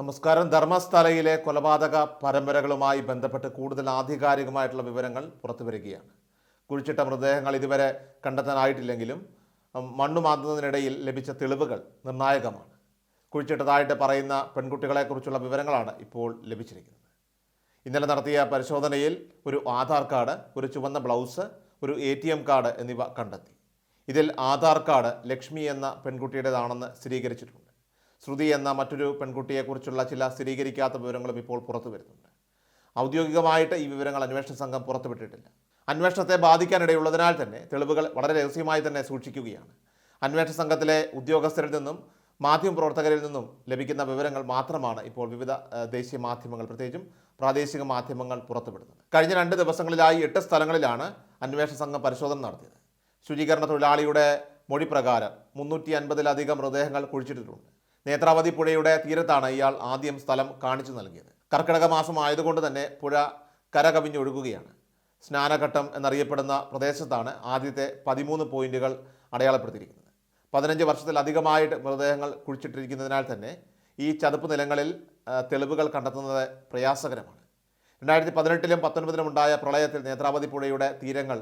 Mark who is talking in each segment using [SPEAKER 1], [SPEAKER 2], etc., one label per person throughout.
[SPEAKER 1] നമസ്കാരം. ധർമ്മസ്ഥലയിലെ കൊലപാതക പരമ്പരകളുമായി ബന്ധപ്പെട്ട് കൂടുതൽ ആധികാരികമായിട്ടുള്ള വിവരങ്ങൾ പുറത്തു വരികയാണ്. കുഴിച്ചിട്ട മൃതദേഹങ്ങൾ ഇതുവരെ കണ്ടെത്താനായിട്ടില്ലെങ്കിലും മണ്ണു മാന്തുന്നതിനിടയിൽ ലഭിച്ച തെളിവുകൾ നിർണായകമാണ്. കുഴിച്ചിട്ടതായിട്ട് പറയുന്ന പെൺകുട്ടികളെക്കുറിച്ചുള്ള വിവരങ്ങളാണ് ഇപ്പോൾ ലഭിച്ചിരിക്കുന്നത്. ഇന്നലെ നടത്തിയ പരിശോധനയിൽ ഒരു ആധാർ കാർഡ് ഒരു ചുവന്ന ബ്ലൗസ് ഒരു എ ടി എം കാർഡ് എന്നിവ കണ്ടെത്തി. ഇതിൽ ആധാർ കാർഡ് ലക്ഷ്മി എന്ന പെൺകുട്ടിയുടേതാണെന്ന് സ്ഥിരീകരിച്ചിട്ടുണ്ട്. ശ്രുതി എന്ന മറ്റൊരു പെൺകുട്ടിയെക്കുറിച്ചുള്ള ചില സ്ഥിരീകരിക്കാത്ത വിവരങ്ങളും ഇപ്പോൾ പുറത്തു വരുന്നുണ്ട്. ഔദ്യോഗികമായിട്ട് ഈ വിവരങ്ങൾ അന്വേഷണ സംഘം പുറത്തുവിട്ടിട്ടില്ല. അന്വേഷണത്തെ ബാധിക്കാനിടയുള്ളതിനാൽ തന്നെ തെളിവുകൾ വളരെ രഹസ്യമായി തന്നെ സൂക്ഷിക്കുകയാണ്. അന്വേഷണ സംഘത്തിലെ ഉദ്യോഗസ്ഥരിൽ നിന്നും മാധ്യമപ്രവർത്തകരിൽ നിന്നും ലഭിക്കുന്ന വിവരങ്ങൾ മാത്രമാണ് ഇപ്പോൾ വിവിധ ദേശീയ മാധ്യമങ്ങൾ പ്രത്യേകിച്ചും പ്രാദേശിക മാധ്യമങ്ങൾ പുറത്തുവിടുന്നത്. കഴിഞ്ഞ രണ്ട് ദിവസങ്ങളിലായി എട്ട് സ്ഥലങ്ങളിലാണ് അന്വേഷണ സംഘം പരിശോധന നടത്തിയത്. ശുചീകരണ തൊഴിലാളിയുടെ മൊഴി പ്രകാരം മുന്നൂറ്റി അൻപതിലധികം മൃതദേഹങ്ങൾ കുഴിച്ചിട്ടിട്ടുണ്ട്. നേത്രാവതി പുഴയുടെ തീരത്താണ് ഇയാൾ ആദ്യം സ്ഥലം കാണിച്ചു നൽകിയത്. കർക്കിടക മാസം ആയതുകൊണ്ട് തന്നെ പുഴ കരകവിഞ്ഞൊഴുകുകയാണ് സ്നാനഘട്ടം എന്നറിയപ്പെടുന്ന പ്രദേശത്താണ് ആദ്യത്തെ പതിമൂന്ന് പോയിന്റുകൾ അടയാളപ്പെടുത്തിയിരിക്കുന്നത്. പതിനഞ്ച് വർഷത്തിലധികമായിട്ട് മൃതദേഹങ്ങൾ കുഴിച്ചിട്ടിരിക്കുന്നതിനാൽ തന്നെ ഈ ചതുപ്പ് നിലങ്ങളിൽ തെളിവുകൾ കണ്ടെത്തുന്നത് പ്രയാസകരമാണ്. രണ്ടായിരത്തി പതിനെട്ടിലും പത്തൊൻപതിലും ഉണ്ടായ പ്രളയത്തിൽ നേത്രാവതി പുഴയുടെ തീരങ്ങൾ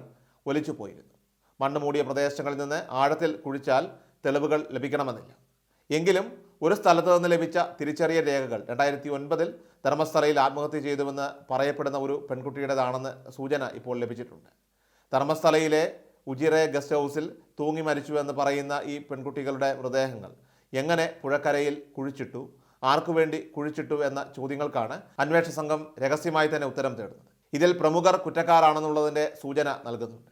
[SPEAKER 1] ഒലിച്ചു പോയിരുന്നു മണ്ണ് മൂടിയ പ്രദേശങ്ങളിൽ നിന്ന് ആഴത്തിൽ കുഴിച്ചാൽ തെളിവുകൾ ലഭിക്കണമെന്നില്ല. എങ്കിലും ഒരു സ്ഥലത്ത് നിന്ന് ലഭിച്ച തിരിച്ചറിയൽ രേഖകൾ രണ്ടായിരത്തി ഒൻപതിൽ ധർമ്മസ്ഥലയിൽ ആത്മഹത്യ ചെയ്തുവെന്ന് പറയപ്പെടുന്ന ഒരു പെൺകുട്ടിയുടേതാണെന്ന് സൂചന ഇപ്പോൾ ലഭിച്ചിട്ടുണ്ട്. ധർമ്മസ്ഥലയിലെ ഉജിറെ ഗസ്റ്റ് ഹൗസിൽ തൂങ്ങി മരിച്ചു എന്ന് പറയുന്ന ഈ പെൺകുട്ടികളുടെ മൃതദേഹങ്ങൾ എങ്ങനെ പുഴക്കരയിൽ കുഴിച്ചിട്ടു ആർക്കു വേണ്ടി കുഴിച്ചിട്ടു എന്ന ചോദ്യങ്ങൾക്കാണ് അന്വേഷണ സംഘം രഹസ്യമായി തന്നെ ഉത്തരം തേടുന്നത്. ഇതിൽ പ്രമുഖർ കുറ്റക്കാരാണെന്നുള്ളതിന്റെ സൂചന നൽകുന്നുണ്ട്.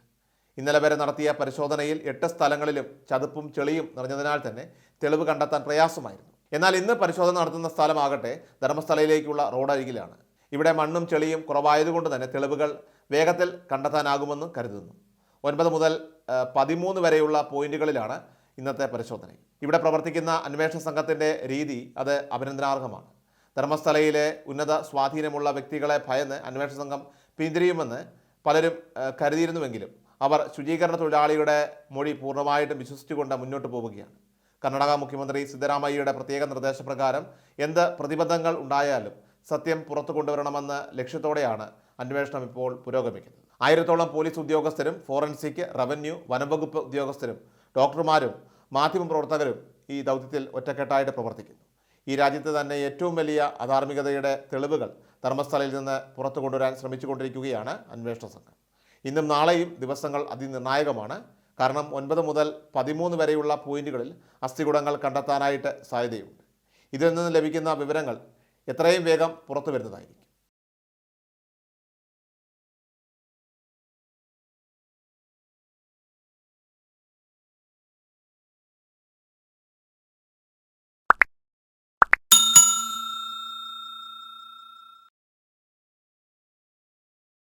[SPEAKER 1] ഇന്നലെ വരെ നടത്തിയ പരിശോധനയിൽ എട്ട് സ്ഥലങ്ങളിലും ചതുപ്പും ചെളിയും നിറഞ്ഞതിനാൽ തന്നെ തെളിവ് കണ്ടെത്താൻ പ്രയാസമായിരുന്നു. എന്നാൽ ഇന്ന് പരിശോധന നടത്തുന്ന സ്ഥലമാകട്ടെ ധർമ്മസ്ഥലയിലേക്കുള്ള റോഡരികിലാണ്. ഇവിടെ മണ്ണും ചെളിയും കുറവായതുകൊണ്ട് തന്നെ തെളിവുകൾ വേഗത്തിൽ കണ്ടെത്താനാകുമെന്ന് കരുതുന്നു. ഒൻപത് മുതൽ പതിമൂന്ന് വരെയുള്ള പോയിന്റുകളിലാണ് ഇന്നത്തെ പരിശോധന. ഇവിടെ പ്രവർത്തിക്കുന്ന അന്വേഷണ സംഘത്തിന്റെ രീതി അത് അഭിനന്ദനാർഹമാണ്. ധർമ്മസ്ഥലയിലെ ഉന്നത സ്വാധീനമുള്ള വ്യക്തികളെ ഭയന്ന് അന്വേഷണ സംഘം പിന്തിരിയുമെന്ന് പലരും കരുതിയിരുന്നുവെങ്കിലും അവർ ശുചീകരണ തൊഴിലാളിയുടെ മൊഴി പൂർണമായിട്ടും വിശ്വസിച്ചുകൊണ്ട് മുന്നോട്ട് പോവുകയാണ്. കർണാടക മുഖ്യമന്ത്രി സിദ്ധരാമയ്യയുടെ പ്രത്യേക നിർദ്ദേശപ്രകാരം എന്ത് പ്രതിബന്ധങ്ങൾ ഉണ്ടായാലും സത്യം പുറത്തു കൊണ്ടുവരണമെന്ന ലക്ഷ്യത്തോടെയാണ് അന്വേഷണം ഇപ്പോൾ പുരോഗമിക്കുന്നത്. ആയിരത്തോളം പോലീസ് ഉദ്യോഗസ്ഥരും ഫോറൻസിക് റവന്യൂ വനംവകുപ്പ് ഉദ്യോഗസ്ഥരും ഡോക്ടർമാരും മാധ്യമപ്രവർത്തകരും ഈ ദൗത്യത്തിൽ ഒറ്റക്കെട്ടായിട്ട് പ്രവർത്തിക്കുന്നു. ഈ രാജ്യത്ത് തന്നെ ഏറ്റവും വലിയ അധാർമികതയുടെ തെളിവുകൾ ധർമ്മസ്ഥലയിൽ നിന്ന് പുറത്തു കൊണ്ടുവരാൻ ശ്രമിച്ചുകൊണ്ടിരിക്കുകയാണ് അന്വേഷണ സംഘം. ഇന്നും നാളെയും ദിവസങ്ങൾ അതിനിർണായകമാണ്. കാരണം ഒൻപത് മുതൽ പതിമൂന്ന് വരെയുള്ള പോയിന്റുകളിൽ അസ്ഥികുടങ്ങൾ കണ്ടെത്താനായിട്ട് സാധ്യതയുണ്ട്. ഇതിൽ നിന്ന് ലഭിക്കുന്ന വിവരങ്ങൾ എത്രയും വേഗം പുറത്തു വരുന്നതായിരിക്കും